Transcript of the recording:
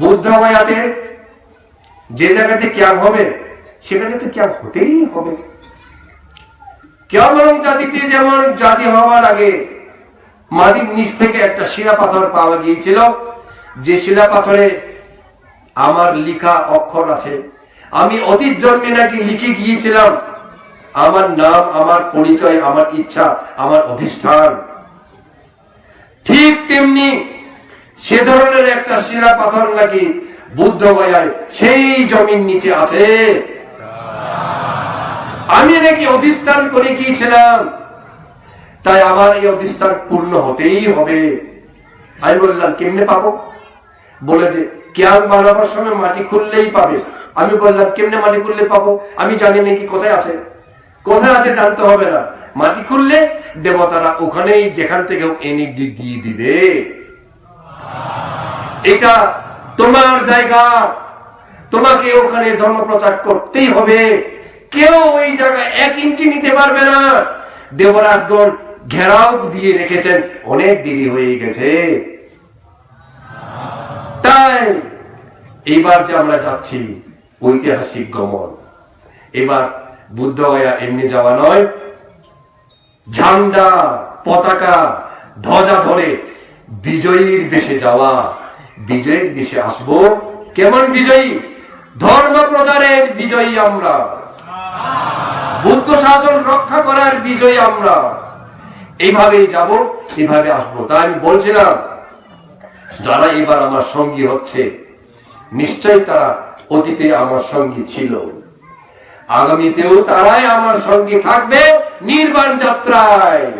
বুদ্ধ গয়াতে যে জায়গাতে ক্যাম্প হবে, সেখানে তো ক্যাম্প হতেই হবে। কেমন জাতিতে যেমন জাতি হওয়ার আগে মাটির নিচ থেকে একটা শিলা পাথর পাওয়া গিয়েছিল, যে শিলা পাথরে আমার লিখা অক্ষর আছে। আমি অতীত জন্মে নাকি লিখে গিয়েছিলাম, আমার নাম, আমার পরিচয়, আমার ইচ্ছা, আমার অধিষ্ঠান। ঠিক তেমনি সে ধরনের একটা শিলা পাথর নাকি বুদ্ধ গয়ায় সেই জমির নিচে আছে। আমি নাকি অধিষ্ঠান করে গিয়েছিলাম। তাই আমার এই অধিষ্ঠান পূর্ণ হতেই হবে। আমি বললাম, কেমনে পাবো? বলে যে ক্যান বানাবার সময় মাটি খুললেই পাবে। আমি বললাম, কেমনে মাটি খুললে পাবো? আমি জানি নাকি কোথায় আছে। কোথায় আছে জানতে হবে না। মাটি খুললে দেবতারা ওখানেই যেখান থেকে এনে দিয়ে দিবে। এটা তোমার জায়গা। তোমাকে ওখানে ধর্ম প্রচার করতেই হবে। কেউ ওই জায়গায় এক ইঞ্চি নিতে পারবে না। দেবরাজগণ ঘেরাও দিয়ে রেখেছেন। অনেক দেরি হয়ে গেছে। তাই এইবার যে আমরা যাচ্ছি, ঐতিহাসিক গমন। এবার বুদ্ধ বুদ্ধগয়া এমনি যাওয়া নয়। ঝান্ডা, পতাকা ধ্বজা ধরে বিজয়ীর বেশে যাওয়া। বিজয়ের বেশে আসব। কেমন বিজয়ী? ধর্ম প্রচারের বিজয়ী আমরা। বুদ্ধ শাসন রক্ষা করার বিজয়ী আমরা। এইভাবেই যাব, এইভাবে আসব। তাই আমি বলছিলাম, যারা এবার আমার সঙ্গী হচ্ছে নিশ্চয় তারা অতীতে আমার সঙ্গী ছিল। আগামীতেও তারাই আমার সঙ্গে থাকবে নির্বাণ যাত্রায়।